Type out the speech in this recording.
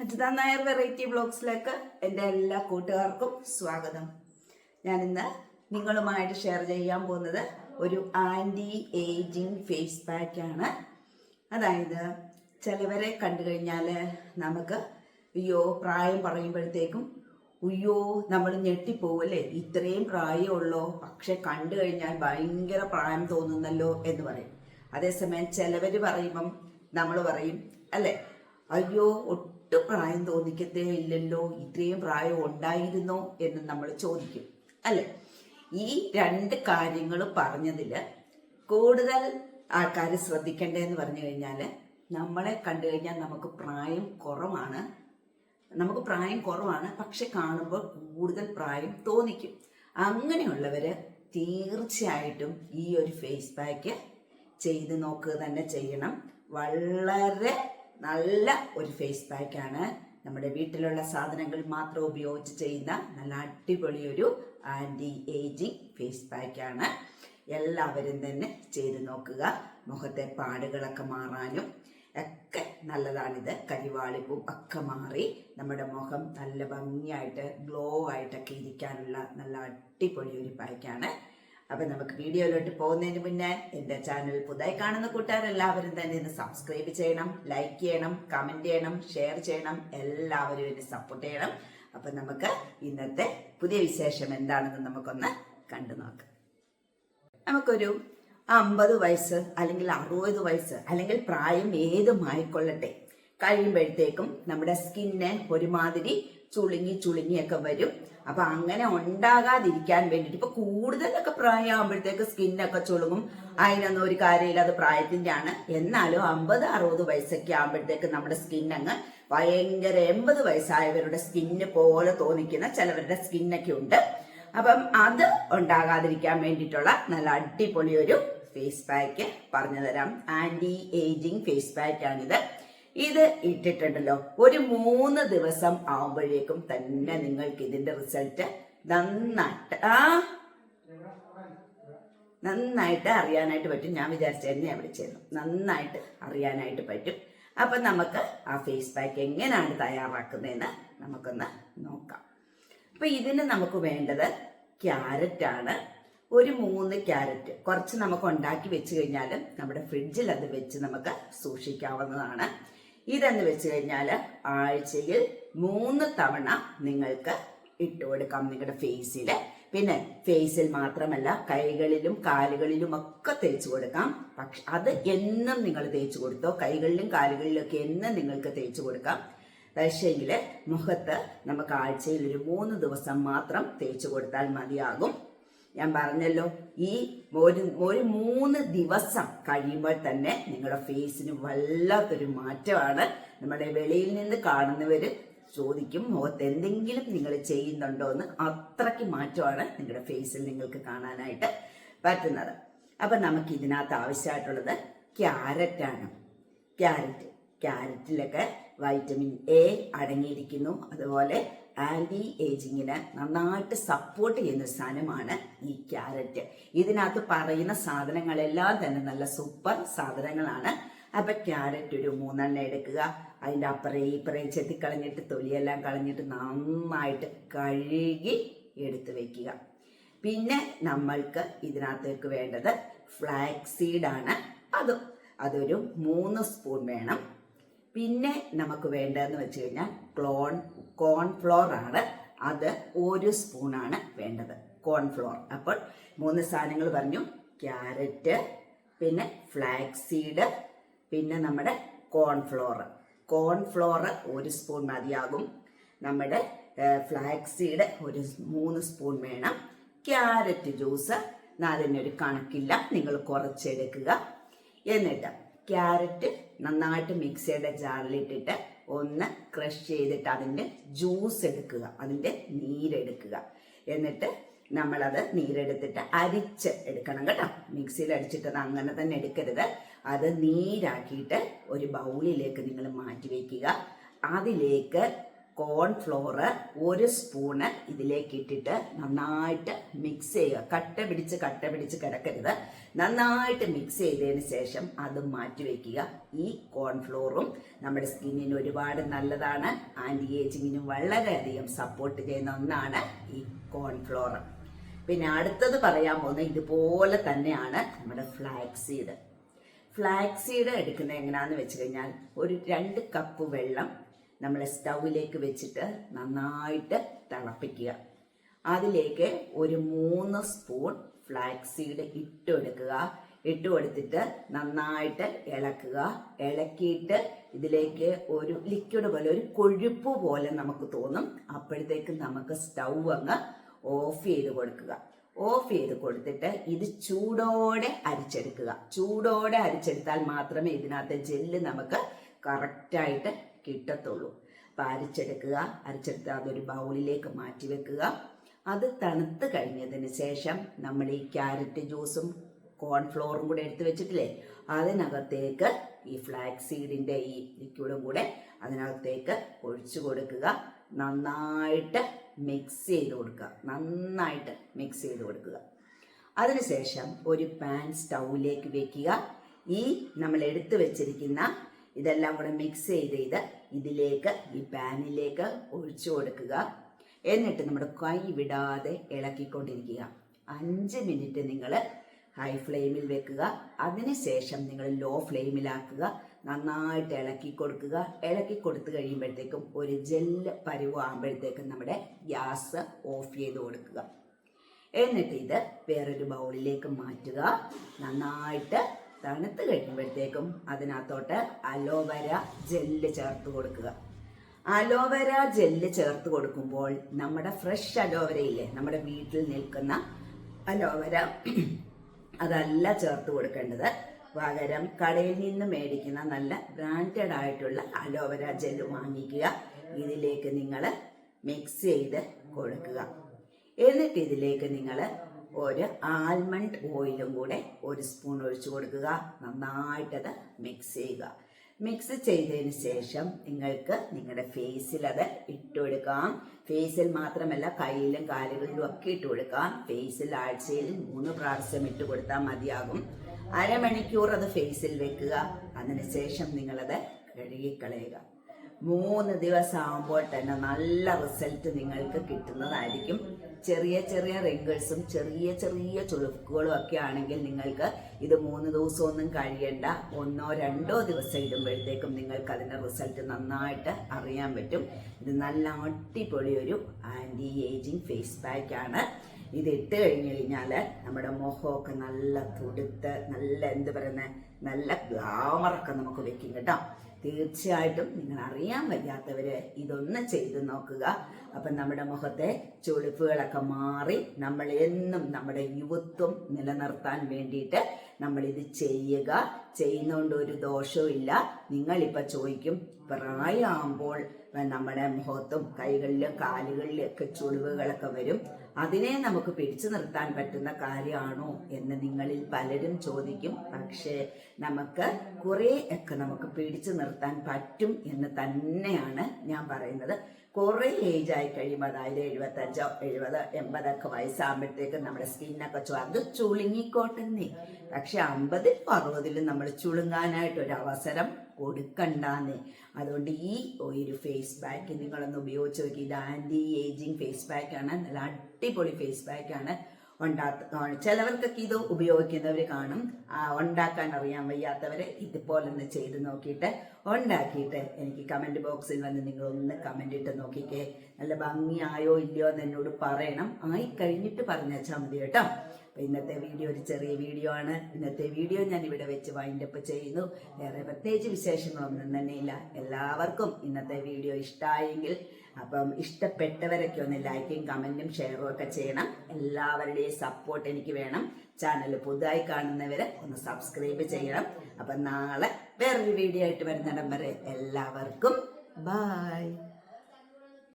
Ajitha Nair variety ബ്ലോഗ്സിലേക്ക് എന്റെ എല്ലാ കൂട്ടുകാർക്കും സ്വാഗതം. ഞാനിന്ന് നിങ്ങളുമായിട്ട് ഷെയർ ചെയ്യാൻ പോകുന്നത് ഒരു ആന്റി ഏജിങ് ഫേസ് പാക്കാണ് അതായത് ചിലവരെ കണ്ടു കഴിഞ്ഞാൽ നമുക്ക് അയ്യോ പ്രായം പറയുമ്പോഴത്തേക്കും അയ്യോ നമ്മൾ ഞെട്ടിപ്പോവല്ലേ? ഇത്രയും പ്രായമുള്ളോ പക്ഷെ കണ്ടു കഴിഞ്ഞാൽ ഭയങ്കര പ്രായം തോന്നുന്നല്ലോ എന്ന് പറയും. അതേസമയം ചിലവർ പറയുമ്പം നമ്മൾ പറയും അല്ലേ? അയ്യോ ഒട്ടും പ്രായം തോന്നിക്കത്തേ ഇല്ലല്ലോ. ഇത്രയും പ്രായം ഉണ്ടായിരുന്നോ എന്ന് നമ്മൾ ചോദിക്കും. അല്ലേ? ഈ രണ്ട് കാര്യങ്ങൾ പറഞ്ഞതിൽ കൂടുതൽ ആൾക്കാർ ശ്രദ്ധിക്കേണ്ടതെന്ന് പറഞ്ഞു കഴിഞ്ഞാൽ നമ്മളെ കണ്ടു കഴിഞ്ഞാൽ നമുക്ക് പ്രായം കുറവാണ്. നമുക്ക് പ്രായം കുറവാണ്. പക്ഷെ കാണുമ്പോൾ കൂടുതൽ പ്രായം തോന്നിക്കും. അങ്ങനെയുള്ളവർ തീർച്ചയായിട്ടും ഈ ഒരു ഫേസ് പാക്ക് ചെയ്ത് നോക്കുക തന്നെ ചെയ്യണം. വളരെ നല്ല ഒരു ഫേസ് പാക്കാണ് നമ്മുടെ വീട്ടിലുള്ള സാധനങ്ങൾ മാത്രം ഉപയോഗിച്ച് ചെയ്യുന്ന നല്ല അടിപൊളി ഒരു ആന്റി ഏജിങ് ഫേസ് പാക്കാണ് എല്ലാവരും തന്നെ ചെയ്ത് നോക്കുക. മുഖത്തെ പാടുകളൊക്കെ മാറാനും ഒക്കെ നല്ലതാണിത്. കരിവാളിപ്പും ഒക്കെ മാറി നമ്മുടെ മുഖം നല്ല ഭംഗിയായിട്ട് ഗ്ലോ ആയിട്ടൊക്കെ ഇരിക്കാനുള്ള നല്ല അടിപൊളി ഒരു പാക്കാണ് അപ്പം നമുക്ക് വീഡിയോയിലോട്ട് പോകുന്നതിന് മുന്നേ എന്റെ ചാനൽ പുതുതായി കാണുന്ന കൂട്ടുകാരെല്ലാവരും തന്നെ ഇന്ന് സബ്സ്ക്രൈബ് ചെയ്യണം ലൈക്ക് ചെയ്യണം കമന്റ് ചെയ്യണം ഷെയർ ചെയ്യണം എല്ലാവരും എന്നെ സപ്പോർട്ട് ചെയ്യണം. അപ്പം നമുക്ക് ഇന്നത്തെ പുതിയ വിശേഷം എന്താണെന്ന് നമുക്കൊന്ന് കണ്ടു നോക്കാം. നമുക്കൊരു അമ്പത് വയസ്സ് അല്ലെങ്കിൽ അറുപത് വയസ്സ് അല്ലെങ്കിൽ പ്രായം ഏതുമായിക്കൊള്ളട്ടെ കഴിയുമ്പോഴത്തേക്കും നമ്മുടെ സ്കിന്ന് ഒരുമാതിരി ചുളുങ്ങി ചുളുങ്ങിയൊക്കെ വരും. അപ്പൊ അങ്ങനെ ഉണ്ടാകാതിരിക്കാൻ വേണ്ടിയിട്ട് ഇപ്പൊ കൂടുതലൊക്കെ പ്രായമാകുമ്പോഴത്തേക്ക് സ്കിന്നൊക്കെ ചുളുങ്ങും. അതിനൊന്നും ഒരു കാര്യമില്ല അത് പ്രായത്തിന്റെ ആണ് എന്നാലും അമ്പത് അറുപത് വയസ്സൊക്കെ ആകുമ്പോഴത്തേക്ക് നമ്മുടെ സ്കിൻ അങ്ങ് ഭയങ്കര എൺപത് വയസ്സായവരുടെ സ്കിന്ന് പോലെ തോന്നിക്കുന്ന ചിലവരുടെ സ്കിന്നൊക്കെ ഉണ്ട്. അപ്പം അത് ഉണ്ടാകാതിരിക്കാൻ വേണ്ടിയിട്ടുള്ള നല്ല അടിപൊളി ഒരു ഫേസ് പാക്ക് പറഞ്ഞു തരാം ആന്റി ഏജിങ് ഫേസ് പാക്ക് ആണിത് ഇത് ഇട്ടിട്ടുണ്ടല്ലോ. ഒരു മൂന്ന് ദിവസം ആവുമ്പോഴേക്കും തന്നെ നിങ്ങൾക്ക് ഇതിന്റെ റിസൾട്ട് നന്നായിട്ട് ആ? നന്നായിട്ട് അറിയാനായിട്ട് പറ്റും. ഞാൻ വിചാരിച്ച അവിടെ വിളിച്ചിരുന്നു നന്നായിട്ട് അറിയാനായിട്ട് പറ്റും. അപ്പം നമുക്ക് ആ ഫേസ് പാക്ക് എങ്ങനെയാണ് തയ്യാറാക്കുന്നതെന്ന് നമുക്കൊന്ന് നോക്കാം. അപ്പൊ ഇതിന് നമുക്ക് വേണ്ടത് ക്യാരറ്റ് ആണ്. ഒരു മൂന്ന് ക്യാരറ്റ് കുറച്ച് നമുക്ക് ഉണ്ടാക്കി വെച്ച് കഴിഞ്ഞാൽ നമ്മുടെ ഫ്രിഡ്ജിൽ അത് വെച്ച് നമുക്ക് സൂക്ഷിക്കാവുന്നതാണ്. ഇതെന്ന് വെച്ച് കഴിഞ്ഞാൽ ആഴ്ചയിൽ മൂന്ന് തവണ നിങ്ങൾക്ക് ഇട്ട് കൊടുക്കാം നിങ്ങളുടെ ഫേസിൽ പിന്നെ ഫേസിൽ മാത്രമല്ല കൈകളിലും കാലുകളിലും ഒക്കെ തേച്ച് കൊടുക്കാം. പക്ഷെ അത് എന്നും നിങ്ങൾ തേച്ച് കൊടുത്തോ കൈകളിലും കാലുകളിലും ഒക്കെ എന്നും നിങ്ങൾക്ക് തേച്ച് കൊടുക്കാം. പക്ഷേങ്കിൽ മുഖത്ത് നമുക്ക് ആഴ്ചയിൽ ഒരു മൂന്ന് ദിവസം മാത്രം തേച്ച് കൊടുത്താൽ മതിയാകും. ഞാൻ പറഞ്ഞല്ലോ ഈ ഒരു ഒരു മൂന്ന് ദിവസം കഴിയുമ്പോൾ തന്നെ നിങ്ങളുടെ ഫേസിന് വല്ലാത്തൊരു മാറ്റമാണ്. നമ്മുടെ വെളിയിൽ നിന്ന് കാണുന്നവർ ചോദിക്കും മുഖത്ത് എന്തെങ്കിലും നിങ്ങൾ ചെയ്യുന്നുണ്ടോ? എന്ന് അത്രയ്ക്ക് മാറ്റമാണ് നിങ്ങളുടെ ഫേസിൽ നിങ്ങൾക്ക് കാണാനായിട്ട് പറ്റുന്നത്. അപ്പം നമുക്ക് ഇതിനകത്ത് ആവശ്യമായിട്ടുള്ളത് ക്യാരറ്റാണ് ക്യാരറ്റ്. ക്യാരറ്റിലൊക്കെ വൈറ്റമിൻ എ അടങ്ങിയിരിക്കുന്നു. അതുപോലെ ആന്റി ഏജിങ്ങിന് നന്നായിട്ട് സപ്പോർട്ട് ചെയ്യുന്ന സാധനമാണ് ഈ ക്യാരറ്റ്. ഇതിനകത്ത് പറയുന്ന സാധനങ്ങളെല്ലാം തന്നെ നല്ല സൂപ്പർ സാധനങ്ങളാണ്. അപ്പൊ ക്യാരറ്റ് ഒരു മൂന്നെണ്ണം എടുക്കുക. അതിന്റെ അപ്പറേ ഇപ്പറേ ചെത്തിക്കളഞ്ഞിട്ട് തൊലിയെല്ലാം കളഞ്ഞിട്ട് നന്നായിട്ട് കഴുകി എടുത്തു വെക്കുക. പിന്നെ നമ്മൾക്ക് ഇതിനകത്തേക്ക് വേണ്ടത് ഫ്ലാക്സീഡാണ് അതും അതൊരു മൂന്ന് സ്പൂൺ വേണം. പിന്നെ നമുക്ക് വേണ്ടതെന്ന് വെച്ച് കഴിഞ്ഞാൽ ക്ലോൺ കോൺഫ്ലോർ ആണ്. അത് ഒരു സ്പൂണാണ് വേണ്ടത്. കോൺഫ്ലോർ അപ്പോൾ മൂന്ന് സാധനങ്ങൾ പറഞ്ഞു. ക്യാരറ്റ് പിന്നെ ഫ്ലാക്സ് സീഡ് പിന്നെ നമ്മുടെ കോൺഫ്ലോർ കോൺഫ്ലോർ ഒരു സ്പൂൺ മതിയാകും. നമ്മുടെ ഫ്ലാക്സ് സീഡ് ഒരു മൂന്ന് സ്പൂൺ വേണം. ക്യാരറ്റ് ജ്യൂസ് അതിനൊരു കണക്കില്ല. നിങ്ങൾ കുറച്ചെടുക്കുക. എന്നിട്ട് ക്യാരറ്റ് നന്നായിട്ട് മിക്സ് ചെയ്ത ജാറിലിട്ടിട്ട് ഒന്ന് ക്രഷ് ചെയ്തിട്ട് അതിന്റെ ജ്യൂസ് എടുക്കുക. അതിന്റെ നീരെടുക്കുക. എന്നിട്ട് നമ്മളത് നീരെടുത്തിട്ട് അരിച്ച് എടുക്കണം കേട്ടോ. മിക്സിയിൽ അടിച്ചിട്ടത് അങ്ങനെ തന്നെ എടുക്കരുത്. അത് നീരാക്കിയിട്ട് ഒരു ബൗളിലേക്ക് നിങ്ങൾ മാറ്റി വയ്ക്കുക അതിലേക്ക് കോൺഫ്ലോർ ഒരു സ്പൂണ് ഇതിലേക്ക് ഇട്ടിട്ട് നന്നായിട്ട് മിക്സ് ചെയ്യുക. കട്ട പിടിച്ച് കട്ട പിടിച്ച് കിടക്കരുത്. നന്നായിട്ട് മിക്സ് ചെയ്തതിന് ശേഷം അത് മാറ്റി വെക്കുക. ഈ കോൺഫ്ലോറും നമ്മുടെ സ്കിന്നിന് ഒരുപാട് നല്ലതാണ്. ആന്റി ഏജിങ്ങിനും വളരെയധികം സപ്പോർട്ട് ചെയ്യുന്ന ഒന്നാണ് ഈ കോൺഫ്ലോർ പിന്നെ അടുത്തത് പറയാൻ പോകുന്നത് ഇതുപോലെ തന്നെയാണ് നമ്മുടെ ഫ്ലാക്സീഡ് സീഡ് ഫ്ലാക്സ് സീഡ് എടുക്കുന്നത് എങ്ങനെയാണെന്ന് വെച്ച് കഴിഞ്ഞാൽ ഒരു രണ്ട് കപ്പ് വെള്ളം നമ്മൾ സ്റ്റൗവിലേക്ക് വെച്ചിട്ട് നന്നായിട്ട് തിളപ്പിക്കുക. അതിലേക്ക് ഒരു മൂന്ന് സ്പൂൺ ഫ്ലാക്സ് സീഡ് ഇട്ടെടുക്കുക ഇട്ട് കൊടുത്തിട്ട് നന്നായിട്ട് ഇളക്കുക. ഇളക്കിയിട്ട് ഇതിലേക്ക് ഒരു ലിക്വിഡ് പോലെ ഒരു കൊഴുപ്പ് പോലെ നമുക്ക് തോന്നും. അപ്പോഴത്തേക്ക് നമുക്ക് സ്റ്റൗ അങ്ങ് ഓഫ് ചെയ്ത് കൊടുക്കുക. ഓഫ് ചെയ്ത് കൊടുത്തിട്ട് ഇത് ചൂടോടെ അരിച്ചെടുക്കുക. ചൂടോടെ അരിച്ചെടുത്താൽ മാത്രമേ ഇതിനകത്ത് ജെല്ല് നമുക്ക് കറക്റ്റായിട്ട് കിട്ടത്തുള്ളൂ. അപ്പം അരിച്ചെടുക്കുക അരിച്ചെടുത്ത് അതൊരു ബൗളിലേക്ക് മാറ്റി വെക്കുക. അത് തണുത്ത് കഴിഞ്ഞതിന് ശേഷം നമ്മൾ ഈ ക്യാരറ്റ് ജ്യൂസും കോൺഫ്ലോറും കൂടെ എടുത്ത് വെച്ചിട്ടില്ലേ അതിനകത്തേക്ക് ഈ ഫ്ലാക്സ് സീഡിന്റെ ഈ ലിക്വിഡും കൂടെ അതിനകത്തേക്ക് ഒഴിച്ചു കൊടുക്കുക. നന്നായിട്ട് മിക്സ് ചെയ്ത് കൊടുക്കുക. നന്നായിട്ട് മിക്സ് ചെയ്ത് കൊടുക്കുക. അതിനുശേഷം ഒരു പാൻ സ്റ്റൗവിലേക്ക് വെക്കുക. ഈ നമ്മൾ എടുത്തു വെച്ചിരിക്കുന്ന ഇതെല്ലാം കൂടെ മിക്സ് ചെയ്ത് ഇത് ഇതിലേക്ക് ഈ പാനിലേക്ക് ഒഴിച്ചു കൊടുക്കുക. എന്നിട്ട് നമ്മുടെ കൈ വിടാതെ ഇളക്കിക്കൊണ്ടിരിക്കുക. അഞ്ച് മിനിറ്റ് നിങ്ങൾ ഹൈ ഫ്ലെയിമിൽ വെക്കുക. അതിനുശേഷം നിങ്ങൾ ലോ ഫ്ലെയിമിലാക്കുക നന്നായിട്ട് ഇളക്കി കൊടുക്കുക. ഇളക്കി കൊടുത്തു കഴിയുമ്പോഴത്തേക്കും ഒരു ജെല്ല് പരുവാകുമ്പോഴത്തേക്കും നമ്മുടെ ഗ്യാസ് ഓഫ് ചെയ്ത് കൊടുക്കുക. എന്നിട്ട് ഇത് വേറൊരു ബൗളിലേക്ക് മാറ്റുക. നന്നായിട്ട് തണുത്ത് കഴിയുമ്പോഴത്തേക്കും അതിനകത്തോട്ട് അലോവര ജെല്ല് ചേർത്ത് കൊടുക്കുക. അലോവര ജെല്ല് ചേർത്ത് കൊടുക്കുമ്പോൾ നമ്മുടെ ഫ്രഷ് അലോവേരയില്ലേ നമ്മുടെ വീട്ടിൽ നിൽക്കുന്ന അലോവര അതല്ല ചേർത്ത് കൊടുക്കേണ്ടത്. പകരം കടയിൽ നിന്ന് മേടിക്കുന്ന നല്ല ബ്രാൻഡഡ് ആയിട്ടുള്ള അലോവര ജെല്ല് വാങ്ങിക്കുക. ഇതിലേക്ക് നിങ്ങൾ മിക്സ് ചെയ്ത് കൊടുക്കുക. എന്നിട്ട് ഇതിലേക്ക് നിങ്ങൾ ഒരു ആൽമണ്ട് ഓയിലും കൂടെ ഒരു സ്പൂൺ ഒഴിച്ചു കൊടുക്കുക. നന്നായിട്ടത് മിക്സ് ചെയ്യുക. മിക്സ് ചെയ്തതിന് ശേഷം നിങ്ങൾക്ക് നിങ്ങളുടെ ഫേസിൽ അത് ഇട്ട് കൊടുക്കാം. ഫേസിൽ മാത്രമല്ല കയ്യിലും കാലുകളിലും ഒക്കെ ഇട്ട് കൊടുക്കാം. ഫേസിൽ ആഴ്ചയിൽ മൂന്ന് പ്രാവശ്യം ഇട്ട് കൊടുത്താൽ മതിയാകും. അരമണിക്കൂർ അത് ഫേസിൽ വെക്കുക. അതിനുശേഷം നിങ്ങളത് കഴുകിക്കളയുക. മൂന്ന് ദിവസം ആകുമ്പോൾ തന്നെ നല്ല റിസൾട്ട് നിങ്ങൾക്ക് കിട്ടുന്നതായിരിക്കും. ചെറിയ ചെറിയ റിങ്കിൾസും ചെറിയ ചെറിയ ചുളുക്കുകളും ഒക്കെ ആണെങ്കിൽ നിങ്ങൾക്ക് ഇത് മൂന്ന് ദിവസമൊന്നും കഴിയണ്ട. ഒന്നോ രണ്ടോ ദിവസം ഇടുമ്പോഴത്തേക്കും നിങ്ങൾക്ക് അതിന്റെ റിസൾട്ട് നന്നായിട്ട് അറിയാൻ പറ്റും. ഇത് നല്ല അടിപൊളി ഒരു ആന്റി ഏജിങ് ഫേസ് പാക്ക് ആണ്. ഇത് ഇട്ട് കഴിഞ്ഞു കഴിഞ്ഞാൽ നമ്മുടെ മുഖമൊക്കെ നല്ല തുടുത്ത് നല്ല എന്ത് പറയുന്നത് നല്ല ഗ്ലാമറൊക്കെ നമുക്ക് വെക്കും കേട്ടോ. തീർച്ചയായിട്ടും നിങ്ങൾ അറിയാൻ വയ്യാത്തവർ ഇതൊന്ന് ചെയ്തു നോക്കുക. അപ്പം നമ്മുടെ മുഖത്തെ ചുളിപ്പുകളൊക്കെ മാറി നമ്മൾ എന്നും നമ്മുടെ യുവത്വം നിലനിർത്താൻ വേണ്ടിയിട്ട് നമ്മൾ ഇത് ചെയ്യുക. ചെയ്യുന്നതുകൊണ്ട് ഒരു ദോഷവും ഇല്ല. നിങ്ങളിപ്പോൾ ചോദിക്കും പ്രായമാകുമ്പോൾ നമ്മുടെ മുഖത്തും കൈകളിലും കാലുകളിലും ഒക്കെ ചുളിവുകളൊക്കെ വരും. അതിനെ നമുക്ക് പിടിച്ചു നിർത്താൻ പറ്റുന്ന കാര്യമാണോ എന്ന് നിങ്ങളിൽ പലരും ചോദിക്കും. പക്ഷേ നമുക്ക് കുറേ ഒക്കെ നമുക്ക് പിടിച്ചു നിർത്താൻ പറ്റും എന്ന് തന്നെയാണ് ഞാൻ പറയുന്നത്. കുറേ ഏജ് ആയി കഴിയുമ്പോൾ അതായത് എഴുപത്തഞ്ചോ എഴുപത് എൺപതൊക്കെ വയസ്സാകുമ്പോഴത്തേക്കും നമ്മുടെ സ്കിന്നൊക്കെ അത് ചുളുങ്ങിക്കോട്ടെന്നേ. പക്ഷെ അമ്പതിൽ അറുപതിലും നമ്മൾ ചുളുങ്ങാനായിട്ട് ഒരു അവസരം കൊടുക്കണ്ടെന്നേ. അതുകൊണ്ട് ഈ ഒരു ഫേസ് പാക്ക് നിങ്ങളൊന്ന് ഉപയോഗിച്ച് നോക്കി ഇത് ആന്റി ഏജിങ് ഫേസ് പാക്കാണ് നല്ല അടിപൊളി ഫേസ് പാക്കാണ് ഉണ്ടാത്ത ചിലവർക്കൊക്കെ ഇത് ഉപയോഗിക്കുന്നവർ കാണും. ഉണ്ടാക്കാൻ അറിയാൻ വയ്യാത്തവരെ ഇതുപോലെ ഒന്ന് ചെയ്ത് നോക്കിയിട്ട് ഉണ്ടാക്കിയിട്ട് എനിക്ക് കമന്റ് ബോക്സിൽ വന്ന് നിങ്ങൾ ഒന്ന് കമന്റ് ഇട്ട് നോക്കിക്കേ. നല്ല ഭംഗിയായോ ഇല്ലയോ എന്ന് എന്നോട് പറയണം. ആയി കഴിഞ്ഞിട്ട് പറഞ്ഞാൽ മതി കേട്ടോ. അപ്പോൾ ഇന്നത്തെ വീഡിയോ ഒരു ചെറിയ വീഡിയോ ആണ്. ഇന്നത്തെ വീഡിയോ ഞാൻ ഇവിടെ വെച്ച് വൈൻഡ് അപ്പ് ചെയ്യുന്നു. വേറെ പ്രത്യേകിച്ച് വിശേഷങ്ങളൊന്നും തന്നെ ഇല്ല എല്ലാവർക്കും ഇന്നത്തെ വീഡിയോ ഇഷ്ടമായെങ്കിൽ അപ്പം ഇഷ്ടപ്പെട്ടവരൊക്കെ ഒന്ന് ലൈക്കും കമന്റും ഷെയറും ഒക്കെ ചെയ്യണം. എല്ലാവരുടെയും സപ്പോർട്ട് എനിക്ക് വേണം. ചാനൽ പുതുതായി കാണുന്നവര് ഒന്ന് സബ്സ്ക്രൈബ് ചെയ്യണം. അപ്പം നാളെ വേറൊരു വീഡിയോ ആയിട്ട് വരുന്നിടം വരെ എല്ലാവർക്കും ബായ്